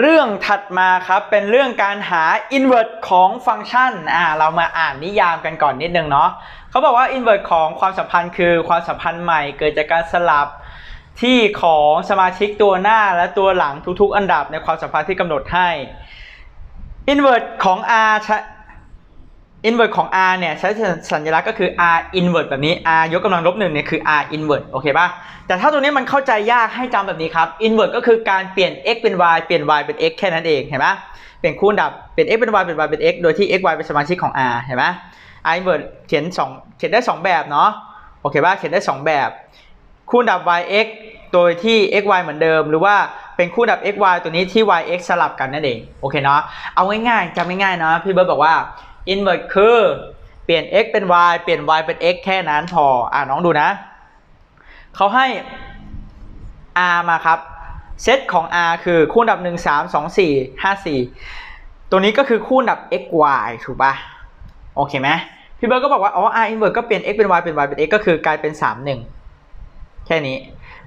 เรื่องถัดมาครับเป็นเรื่องการหา invert ของฟังก์ชันอ่าเรามาอ่านนิยามกันก่อนนิดนึงเนาะเขาบอกว่า invert ของความสัมพันธ์คือความสัมพันธ์ใหม่เกิดจากการสลับที่ของสมาชิกตัวหน้าและตัวหลังทุกๆ อันดับในความสัมพันธ์ที่กำหนดให้ invert ของ R invert ของ r เนี่ยใช้สัญลักษณ์ก็คือ r invert แบบนี้ r ยกกำลังลบหนึ่งเนี่ยคือ r invert โอเคป่ะ แต่ถ้าตัวนี้มันเข้าใจยากให้จำแบบนี้ครับ invert ก็คือการเปลี่ยน x เป็น y เปลี่ยน y เป็น x แค่นั้นเองเห็นไหมเปลี่ยนคูณดับเปลี่ยน x เป็น y เปลี่ยน y เป็น x โดยที่ x y เป็นสมาชิกของ r เห็นไหม r invert เขียนสองเขียนได้ 2 แบบเนาะโอเคป่ะเขียนได้ 2 แบบ คูณดับ y x โดยที่ x y เหมือนเดิม หรือว่าเป็นคู่ดับ x y ตัวนี้ที่ y x สลับกันนั่นเองโอเคเนาะเอาง่ายๆจำง่ายๆเนาะพี่เบิร์ดบอกว่า invert คือเปลี่ยน x เป็น y เปลี่ยน y เป็น x แค่นั้นพอ อ่าน้องดูนะ เขาให้ r มาครับ เซตของ r คือคู่ดับ 1 3 2 4 5 4 ตัวนี้ก็คือคู่ดับ x y ถูกปะโอเคไหมพี่เบิร์ดก็บอกว่า อ๋อ r inverse ก็เปลี่ยน x เป็น y เป็น y เป็น x ก็คือกลายเป็น 3 1 แค่นี้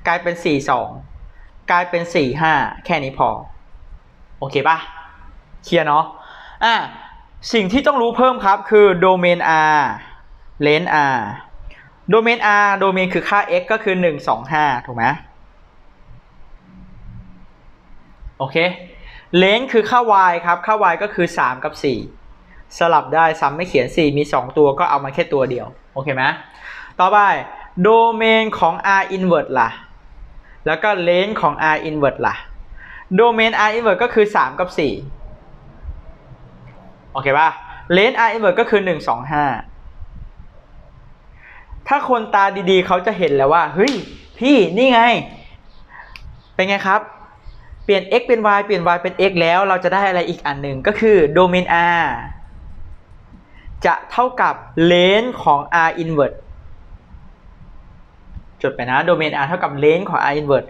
กลายเป็น 4 2 กลายเป็น 4 5 แค่นี้พอ โอเคปะเคลียร์เนาะ อะ สิ่งที่ต้องรู้เพิ่มครับคือโดเมน r เลน r โดเมน r โดเมนคือค่า x ก็คือ 1 2 5 ถูกไหมโอเคเลนคือค่า y ครับ ค่า y ก็คือ 3 กับ 4 สลับได้ซ้ำไม่เขียน 4 มี 2 ตัวก็เอามาแค่ตัวเดียว โอเคไหมต่อไปโดเมนของ r inverse ล่ะ แล้วก็เลนของ r inverse ล่ะ โดเมน r inverse ก็คือ 3 กับ 4 โอเคป่ะเลนส์ r inverse ก็คือ 1 2 5 ถ้าคนตาดีๆ เขาจะเห็นแล้วว่า เฮ้ย พี่นี่ไง เป็นไงครับ เปลี่ยน x เป็น y เปลี่ยน y เป็น x แล้วเราจะได้อะไรอีกอันหนึ่งก็คือโดเมน r จะเท่ากับเลนส์ของ r inverse จดไปนะโดเมน r เท่ากับเลนส์ของ r inverse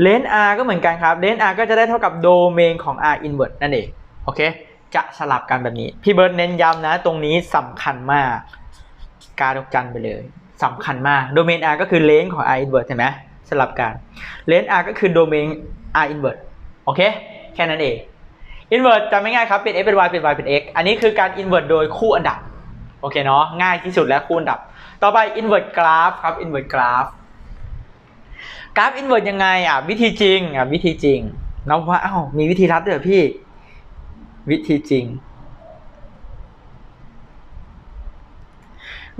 เลนส์ r ก็เหมือนกันครับเลนส์ r ก็จะได้เท่ากับโดเมนของ r inverse นั่นเอง โอเค จะสลับกันแบบนี้ พี่เบิร์ดเน้นย้ำนะ ตรงนี้สำคัญมาก การดอกจันไปเลยสำคัญมากโดเมน r ก็คือเลนของ r inverse เห็นไหมสลับกันเลน r ก็คือโดเมน r inverse โอเค แค่นั้นเอง invert จำไม่ง่ายครับ เป็น x เป็น y เป็น y เป็น x อันนี้คือการ invert โดยคู่อันดับ โอเคเนาะง่ายที่สุดแล้วคู่อันดับ ต่อไป invert graph ครับ invert graph กราฟ invert ยังไงอะวิธีจริงอะวิธีจริงเราว่าอ้าวมีวิธีลัดด้วยพี่ วิธีจริง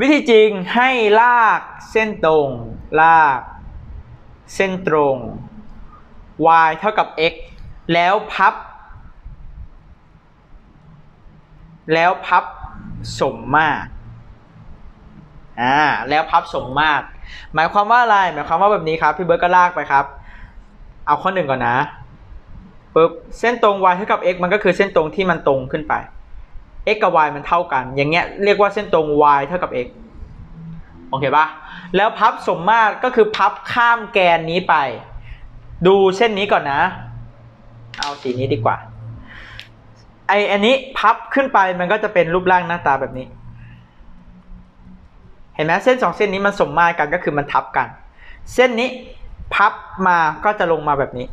วิธีจริงให้ลากเส้นตรง ลาก เส้นตรง y เท่ากับ x แล้วพับ แล้วพับสมมาตรอ่าแล้วพับสมมาตร หมายความว่าอะไร หมายความว่าแบบนี้ครับ พี่เบิร์ดก็ลากไปครับ เอาข้อหนึ่งก่อนนะ ปึ๊บเส้นตรง y เท่ากับ x มันก็คือเส้นตรงที่มันตรงขึ้นไป x กับ y มันเท่ากัน อย่างเงี้ยเรียกว่าเส้นตรง y เท่ากับ x โอเคปะแล้วพับสมมาตรก็คือพับข้ามแกนนี้ไป ดูเส้นนี้ก่อนนะ เอาสีนี้ดีกว่า ไออันนี้พับขึ้นไปมันก็จะเป็นรูปร่างหน้าตาแบบนี้ เห็นไหมเส้นสองเส้นนี้มันสมมาตรกันก็คือมันทับกัน เส้นนี้พับมาก็จะลงมาแบบนี้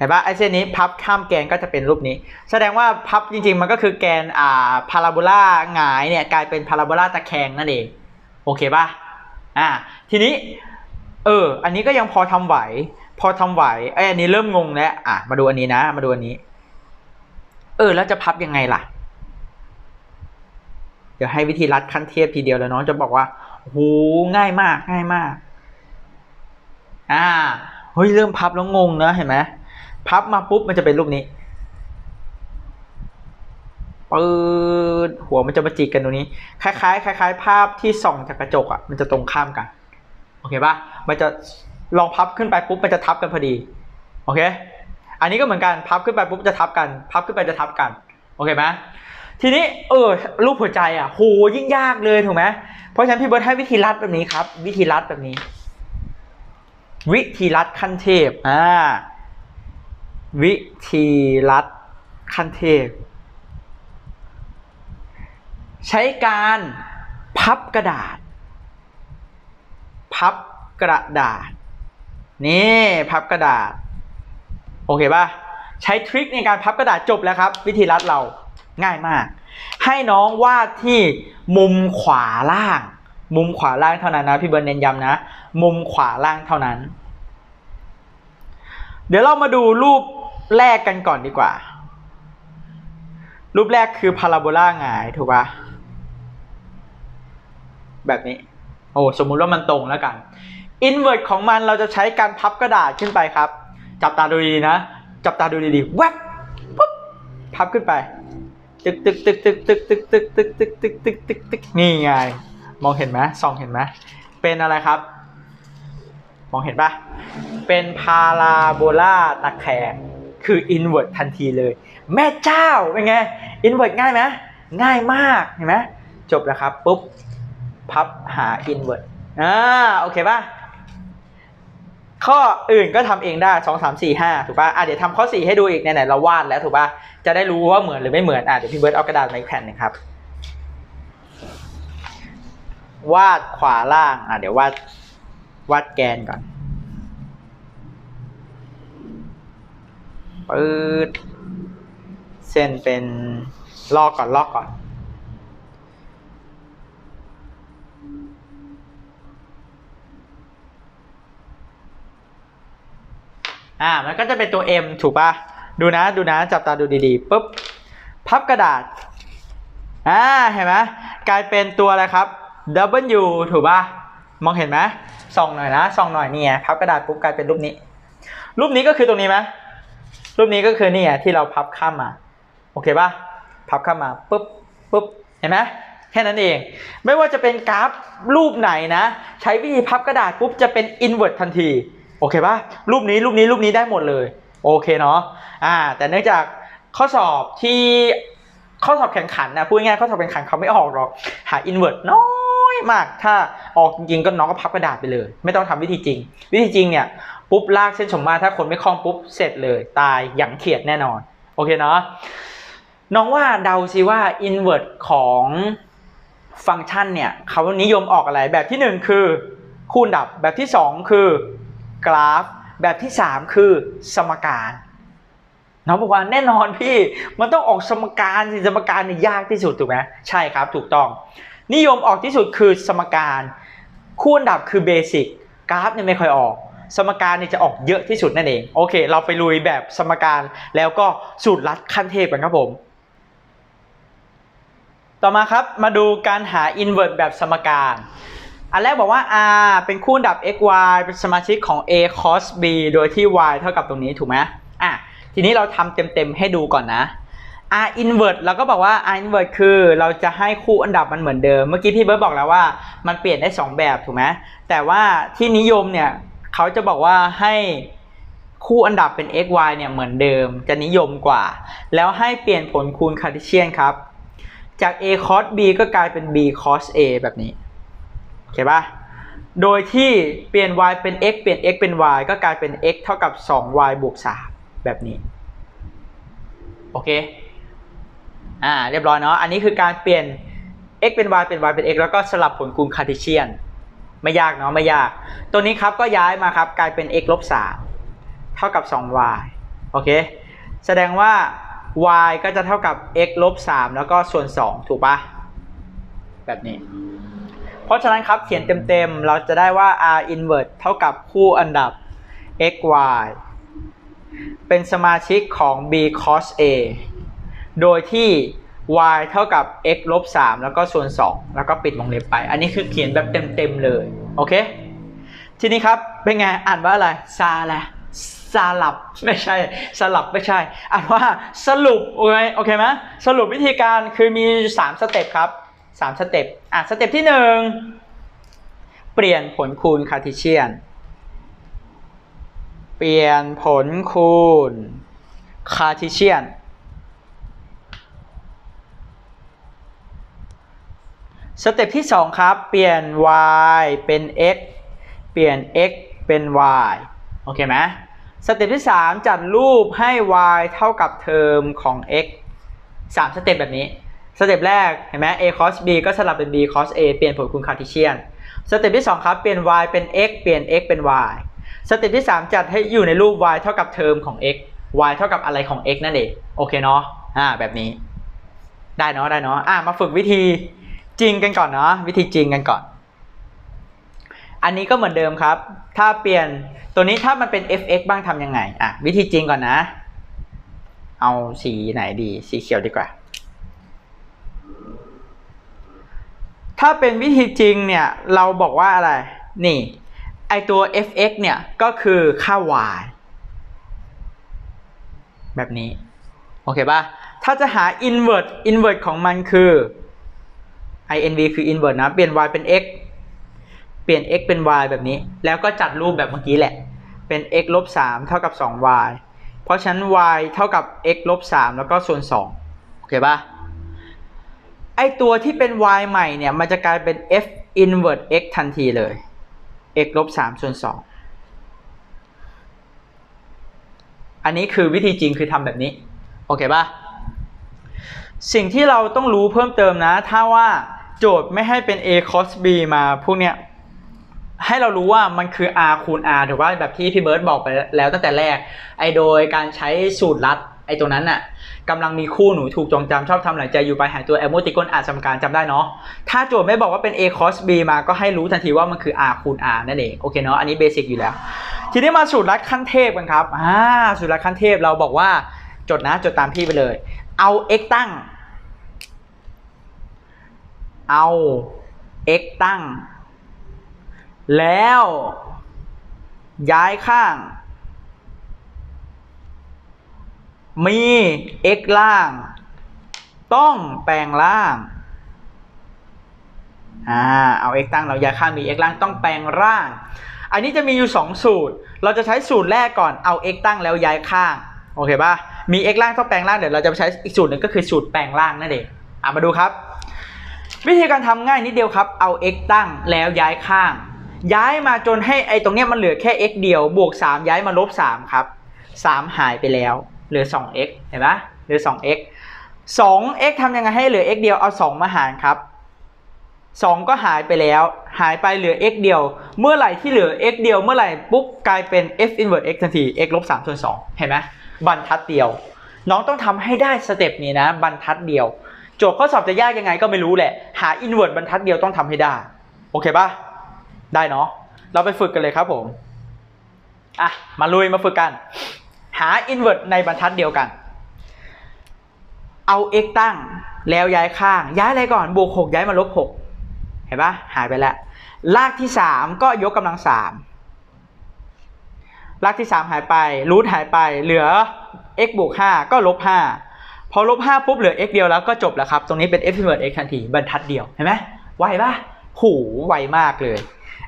เห็นปะไอเส้นนี้พับข้ามแกนก็จะเป็นรูปนี้ แสดงว่าพับจริงๆ มันก็คือแกนอ่าพาราโบลาหงายเนี่ยกลายเป็นพาราโบลาตะแคงนั่นเองโอเคปะอ่าทีนี้เอออันนี้ก็ยังพอทำไหว พอทำไหวไออันนี้เริ่มงงแล้วอะมาดูอันนี้นะ มาดูอันนี้ เออแล้วจะพับยังไงล่ะ เดี๋ยวให้วิธีรัดขั้นเทพทีเดียวแล้วน้องจะบอกว่าโอ้โหง่ายมากง่ายมาก อ่าเฮ้ยเริ่มพับแล้วงงนะเห็นไหม พับมาปุ๊บมันจะเป็นรูปนี้ปืดหัวมันจะมาจิกกันตรงนี้ คล้ายๆคล้ายๆ ภาพที่ส่องจากกระจกอะมันจะตรงข้ามกัน โอเคปะมันจะลองพับขึ้นไปปุ๊บมันจะทับกันพอดี โอเค อันนี้ก็เหมือนกันพับขึ้นไปปุ๊บจะทับกัน พับขึ้นไปจะทับกัน โอเคไหมทีนี้เออรูปหัวใจอะโหยิ่งยากเลยถูกไหมเพราะฉะนั้นพี่เบิร์ดให้วิธีรัดแบบนี้ครับ วิธีรัดแบบนี้ วิธีรัดขั้นเทพอ่า วิธีรัดขั้นเทพ ใช้การพับกระดาษ พับกระดาษ นี่พับกระดาษ โอเคป่ะ ใช้ทริคในการพับกระดาษจบแล้วครับ วิธีรัดเราง่ายมาก ให้น้องวาดที่มุมขวาล่าง มุมขวาล่างเท่านั้นนะ พี่เบิร์นเน้นย้ำนะ มุมขวาล่างเท่านั้น เดี๋ยวเรามาดูรูปแรกกันก่อนดีกว่า รูปแรกคือพาราโบลาหงายถูกปะแบบนี้ โอ้สมมุติว่ามันตรงแล้วกันอินเวอร์ตของมันเราจะใช้การพับกระดาษขึ้นไปครับ จับตาดูดีๆนะ จับตาดูดีๆแวบปุ๊บพับขึ้นไป ตึกตึกตึกตึกตึกตึกตึกตึกตึกตึกตึกตึกตึกนี่ไง มองเห็นไหมส่องเห็นไหมเป็นอะไรครับ มองเห็นปะเป็นพาราโบลาตะแคงคืออินเวอร์ตทันทีเลย แม่เจ้าเป็นไงอินเวอร์ตง่ายไหมง่ายมากเห็นไหมจบแล้วครับปุ๊บพับหาอินเวอร์ตอ่าโอเคปะข้ออื่นก็ทำเองได้สองสามสี่ห้าถูกป่ะอะเดี๋ยวทำข้อสี่ให้ดูอีกไหนๆเราวาดแล้วถูกป่ะจะได้รู้ว่าเหมือนหรือไม่เหมือนอะเดี๋ยวพี่เบิร์ตเอากระดาษมาอีกแผ่นหนึ่งครับวาดขวาล่าง อะเดี๋ยววาด วาดแกนก่อนปืดเส้นเป็นลอกก่อนลอกก่อน อ่า มันก็จะเป็นตัว M ถูกป่ะ ดูนะ ดูนะ จับตาดูดีๆปุ๊บ พับกระดาษ อ่า เห็นไหมกลายเป็นตัวอะไรครับ W ถูกป่ะ มองเห็นไหมส่องหน่อยนะส่องหน่อยนี่ไงพับกระดาษปุ๊บกลายเป็นรูปนี้ รูปนี้ก็คือตรงนี้ไหมรูปนี้ก็คือนี่ไงที่เราพับข้ามมาโอเคป่ะพับข้ามมาปุ๊บปุ๊บเห็นไหมแค่นั้นเอง ไม่ว่าจะเป็นกราฟรูปไหนนะ ใช้วิธีพับกระดาษปุ๊บจะเป็น invert ทันที โอเคป่ะรูปนี้รูปนี้รูปนี้ได้หมดเลย โอเคเนาะอ่า แต่เนื่องจากข้อสอบที่ข้อสอบแข่งขันนะพูดง่ายๆข้อสอบแข่งขันเขาไม่ออกหรอก หา invert น้อย มาก ถ้าออกจริงๆก็น้องก็พับกระดาษไปเลย ไม่ต้องทำวิธีจริง วิธีจริงเนี่ยปุ๊บลากเส้นสมมาถ้าคนไม่คล่องปุ๊บเสร็จเลย ตายอย่างเขียดแน่นอน โอเคเนาะน้องว่าเดาซิว่า invert ของฟังก์ชันเนี่ยเขานิยมออกอะไรแบบที่หนึ่งคือ คูณดับแบบที่สองคือกราฟ แบบที่สามคือสมการน้องบอกว่าแน่นอนพี่มันต้องออกสมการสิสมการเนี่ยยากที่สุดถูกไหมใช่ครับถูกต้อง นิยมออกที่สุดคือสมการ คูณดับคือเบสิกกราฟเนี่ยไม่ค่อยออก สมการเนี่ยจะออกเยอะที่สุดนั่นเองโอเค เราไปลุยแบบสมการแล้วก็สูตรลัดขั้นเทพกันครับผม ต่อมาครับมาดูการหา invert แบบสมการอันแรกบอกว่า r เป็นคูณดับ x y เป็นสมาชิกของ a cos b โดยที่ y เท่ากับตรงนี้ถูกไหมอะ ทีนี้เราทำเต็มๆให้ดูก่อนนะ r inverse เราก็บอกว่า r inverse คือเราจะให้คู่อันดับมันเหมือนเดิม เมื่อกี้พี่เบิร์ดบอกแล้วว่ามันเปลี่ยนได้ 2 แบบถูกไหมแต่ว่าที่นิยมเนี่ยเขาจะบอกว่าให้คู่อันดับเป็น x y เนี่ยเหมือนเดิมจะนิยมกว่า แล้วให้เปลี่ยนผลคูณคาร์ติเชียนครับ จาก a cos b ก็กลายเป็น b cos a แบบนี้โอเคปะโดยที่เปลี่ยน y เป็น x เปลี่ยน x เป็น y ก็กลายเป็น x เท่ากับ 2y บวก3แบบนี้ โอเค อ่าเรียบร้อยเนาะอันนี้คือการเปลี่ยน x เป็น y เป็น y เป็น x แล้วก็สลับผลคูณคาร์ติเชียน ไม่ยากเนาะไม่ยาก ตัวนี้ครับก็ย้ายมาครับกลายเป็น x ลบ3เท่ากับ 2y โอเคแสดงว่า y ก็จะเท่ากับ x ลบ3แล้วก็ส่วน 2 ถูกปะแบบนี้ เพราะฉะนั้นครับเขียนเต็มๆ เราจะได้ว่า r inverse เท่ากับคู่อันดับ x y เป็นสมาชิกของ b cos a โดยที่ y เท่ากับ x ลบ3แล้วก็ส่วน 2 แล้วก็ปิดวงเล็บไป อันนี้คือเขียนแบบเต็มๆเลย โอเค ทีนี้ครับ เป็นไง อ่านว่าอะไร ซาแหละสลับไม่ใช่ สลับไม่ใช่ อ่านว่าสรุป โอเคโอเคไหมสรุปวิธีการคือมี 3 สเต็ปครับ3สเต็ปอะสเต็ปที่ 1 เปลี่ยนผลคูณคาร์ติเชียน เปลี่ยนผลคูณคาร์ติเชียน สเต็ปที่ 2 ครับ เปลี่ยน y เป็น x เปลี่ยน x เป็น y โอเคไหมสเต็ปที่ 3 จัดรูปให้ y เท่ากับเทอมของ x 3 สเต็ปแบบนี้ สเต็ปแรกเห็นไหม a cos b ก็สลับเป็น b cos a เปลี่ยนผลคูณคาร์ติเชียน สเต็ปที่ 2 ครับ เปลี่ยน y เป็น x เปลี่ยน x เป็น y สเต็ปที่ 3 จัดให้อยู่ในรูป y เท่ากับเทอมของ x y เท่ากับอะไรของ x นั่นเอง โอเคเนาะ อ่า แบบนี้ ได้เนาะ ได้เนาะ อะมาฝึกวิธี จริงกันก่อนเนาะวิธีจริงกันก่อน อันนี้ก็เหมือนเดิมครับ ถ้าเปลี่ยนตัวนี้ถ้ามันเป็น fx บ้างทำยังไงอะวิธีจริงก่อนนะ เอาสีไหนดีสีเขียวดีกว่า ถ้าเป็นวิธีจริงเนี่ยเราบอกว่าอะไร นี่ไอตัว fx เนี่ยก็คือค่า y แบบนี้ โอเคป่ะ ถ้าจะหา invert invert ของมันคือ inv คือ invert นะ เปลี่ยน y เป็น x เปลี่ยน x เป็น y แบบนี้ แล้วก็จัดรูปแบบเมื่อกี้แหละ เป็น x ลบ3เท่ากับ 2y เพราะฉะนั้น y เท่ากับ x ลบ3แล้วก็ส่วน 2 โอเคป่ะ ไอตัวที่เป็น y ใหม่เนี่ย มันจะกลายเป็น f invert x ทันทีเลย x ลบ3ส่วน 2อันนี้คือวิธีจริงคือทำแบบนี้ โอเคป่ะ สิ่งที่เราต้องรู้เพิ่มเติมนะ ถ้าว่า โจทย์ไม่ให้เป็น a cos b มาพวกเนี้ยให้เรารู้ว่ามันคือ r คูณ r ถูกป่ะแบบที่พี่เบิร์ตบอกไปแล้วตั้งแต่แรก ไอโดยการใช้สูตรลัดไอตัวนั้นน่ะกำลังมีคู่หนูถูกจองจำชอบทำหลังใจอยู่ไปหายตัวแอมโมติกลอ่านสมการจำได้เนาะถ้าโจทย์ไม่บอกว่าเป็น a cos b มาก็ให้รู้ทันทีว่ามันคือ r คูณ r นั่นเองโอเคเนาะอันนี้เบสิกอยู่แล้ว ทีนี้มาสูตรลัดขั้นเทพกันครับอ่าสูตรลัดขั้นเทพเราบอกว่าจดนะจดตามพี่ไปเลย เอา x ตั้ง เอา x ตั้ง แล้ว ย้ายข้าง มี x ล่าง ต้องแปลงล่างอ่าเอา x ตั้งเราย้ายข้างมี x ล่างต้องแปลงร่าง อันนี้จะมีอยู่ 2 สูตร เราจะใช้สูตรแรกก่อนเอา x ตั้งแล้วย้ายข้างโอเคป่ะมี x ล่างต้องแปลงล่างเดี๋ยวเราจะไปใช้อีกสูตรหนึ่งก็คือสูตรแปลงล่างนั่นเองอะมาดูครับ วิธีการทำง่ายนิดเดียวครับ เอา x ตั้งแล้วย้ายข้าง ย้ายมาจนให้ไอ้ตรงเนี้ยมันเหลือแค่ x เดียว บวก 3 ย้ายมาลบ 3 ครับ 3 หายไปแล้ว เหลือ 2x เห็นไหมเหลือ 2x 2x ทำยังไงให้เหลือ x เดียว เอา 2 มาหารครับ 2 ก็หายไปแล้ว หายไปเหลือ x เดียว เมื่อไหร่ที่เหลือ x เดียว เมื่อไหร่ปุ๊บกลายเป็น f inverse x ทันที x ลบ3ส่วน2เห็นไหมบรรทัดเดียว น้องต้องทำให้ได้สเต็ปนี้นะ บรรทัดเดียว โจทย์ข้อสอบจะยากยังไงก็ไม่รู้แหละ หา inverse บรรทัดเดียวต้องทำให้ได้ โอเคปะได้เนาะ เราไปฝึกกันเลยครับผม อะ มาลุยมาฝึกกัน หา inverse ในบรรทัดเดียวกัน เอา x ตั้ง แล้วย้ายข้าง ย้ายอะไรก่อน บวก 6 ย้ายมาลบ 6 เห็นปะหายไปแล้ว ลากที่ 3 ก็ยกกำลัง 3 ลากที่ 3 หายไปรูทหายไป เหลือ x บวก 5 ก็ลบ 5 พอลบ5ปุ๊บเหลือ x เดียวแล้วก็จบแล้วครับ ตรงนี้เป็น f inverse x ทันทีบรรทัดเดียว เห็นไหมไวปะหูไวมากเลย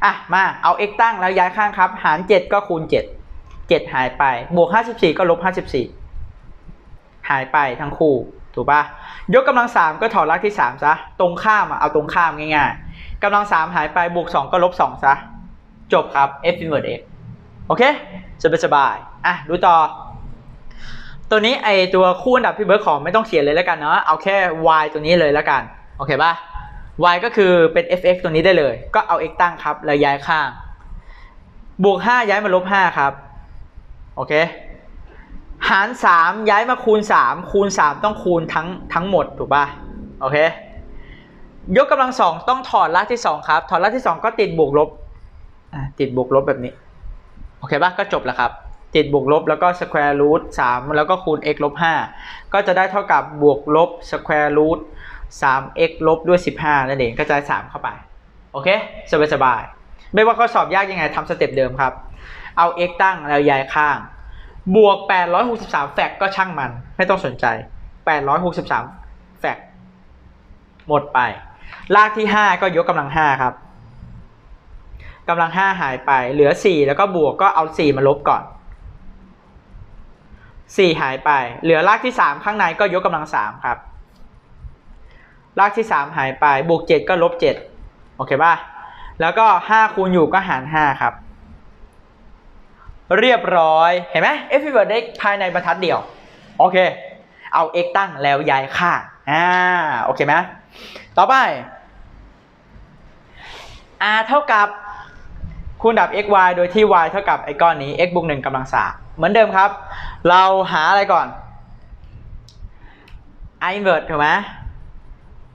อะ มาเอา x ตั้งแล้วย้ายข้างครับ หาร 7 ก็คูณ 7 7 หายไป บวก 54 ก็ลบ 54 หายไปทั้งคู่ ถูกปะยกกำลัง 3 ก็ถอดรากที่ 3 ซะ ตรงข้ามอะเอาตรงข้ามง่ายๆกำลัง 3 หายไป บวก 2 ก็ลบ 2 ซะ จบครับ f inverse x โอเคสบายสบายๆอะ ดูต่อ ตัวนี้ไอตัวคู่อันดับพี่เบิร์ดขอไม่ต้องเขียนเลยแล้วกันเนาะเอาแค่ y ตัวนี้เลยแล้วกันโอเคปะ y ก็คือเป็น fx ตัวนี้ได้เลย ก็เอา x ตั้งครับ แล้วย้ายข้าง บวก 5 ย้ายมาลบ 5 ครับ โอเค หาร 3 ย้ายมาคูณ 3 คูณ 3 ต้องคูณทั้งทั้งหมดถูกป่ะ โอเค ยกกำลังสองต้องถอดรากที่ 2 ครับ ถอดรากที่ 2 ก็ติดบวกลบ ติดบวกลบแบบนี้ โอเคป่ะ ก็จบแล้วครับ ติดบวกลบ แล้วก็ square root 3แล้วก็คูณ x ลบ 5 ก็จะได้เท่ากับบวกลบ square root 3x ลบด้วย 15 นั่นเองกระจาย3เข้าไป โอเค สบายสบายไม่ว่าข้อสอบยากยังไงทำสเต็ปเดิมครับ เอา x ตั้งแล้วย้ายข้าง บวก 863 แฟกก็ช่างมัน ไม่ต้องสนใจ 863 แฟกหมดไป ลากที่ 5 ก็ยกกำลัง 5 ครับกำลัง 5 หายไป เหลือ 4 แล้วก็บวกก็เอา 4 มาลบก่อน 4 หายไป เหลือรากที่ 3 ข้างในก็ยกกำลัง 3 ครับ รากที่ 3 หายไป บวก 7 ก็ลบ 7 โอเคป่ะ แล้วก็ 5 คูณอยู่ก็หาร 5 ครับ เรียบร้อย เห็นไหม f inverse x ภายในบรรทัดเดียว โอเค เอา x ตั้งแล้วย้ายข้าง อ่า โอเคไหม ต่อไป r เท่ากับคูณดับ x y โดยที่ y เท่ากับไอ้ก้อนนี้ x บวก1กำลัง3 เหมือนเดิมครับ เราหาอะไรก่อน i invert ถูกไหม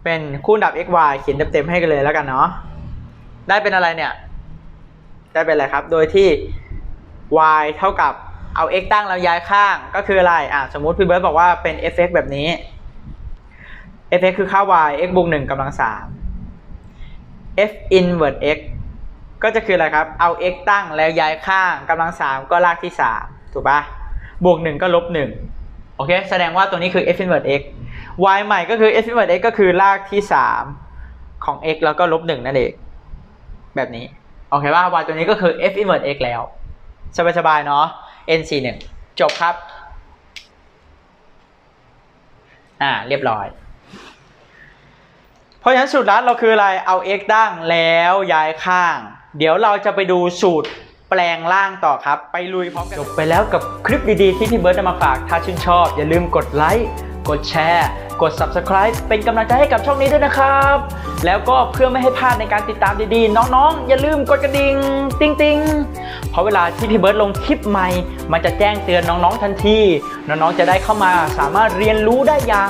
เป็นคูณดับ x y เขียนเต็มๆให้กันเลยแล้วกันเนาะได้เป็นอะไรเนี่ย ได้เป็นอะไรครับ โดยที่ y เท่ากับเอา x ตั้งแล้วย้ายข้างก็คืออะไรอะสมมุติพี่เบิร์ตบอกว่าเป็น fx แบบนี้ fx คือค่า y x บวก1กำลัง3 f inverse x ก็จะคืออะไรครับ เอา x ตั้งแล้วย้ายข้างกำลัง3ก็ลากที่3 ถูกปะบวก 1 ก็ลบ 1 โอเค แสดงว่าตัวนี้คือ f inverse x y ใหม่ก็คือ f inverse x ก็คือลากที่ 3 ของ x แล้วก็ลบ 1 นั่นเอง แบบนี้ โอเคป่ะ y ตัวนี้ก็คือ f inverse x แล้ว สบายๆ เนาะ n 4 1จบครับ อ่า เรียบร้อย เพราะฉะนั้นสูตรลัดเราคืออะไร เอา x ตั้งแล้วย้ายข้าง เดี๋ยวเราจะไปดูสูตร แปลงล่างต่อครับ ไปลุยพร้อมกันจบไปแล้วกับคลิปดีๆที่พี่เบิร์ดนำมาฝากถ้าชื่นชอบ อย่าลืมกดไลค์กดแชร์ กด Subscribe เป็นกำลังใจให้กับช่องนี้ด้วยนะครับ แล้วก็เพื่อไม่ให้พลาดในการติดตามดีๆ น้องๆ อย่าลืมกดกระดิ่งติ๊งติงๆเพราะเวลาที่พี่เบิร์ดลงคลิปใหม่ มันจะแจ้งเตือนน้องๆทันที น้องๆจะได้เข้ามาสามารถเรียนรู้ได้อย่าง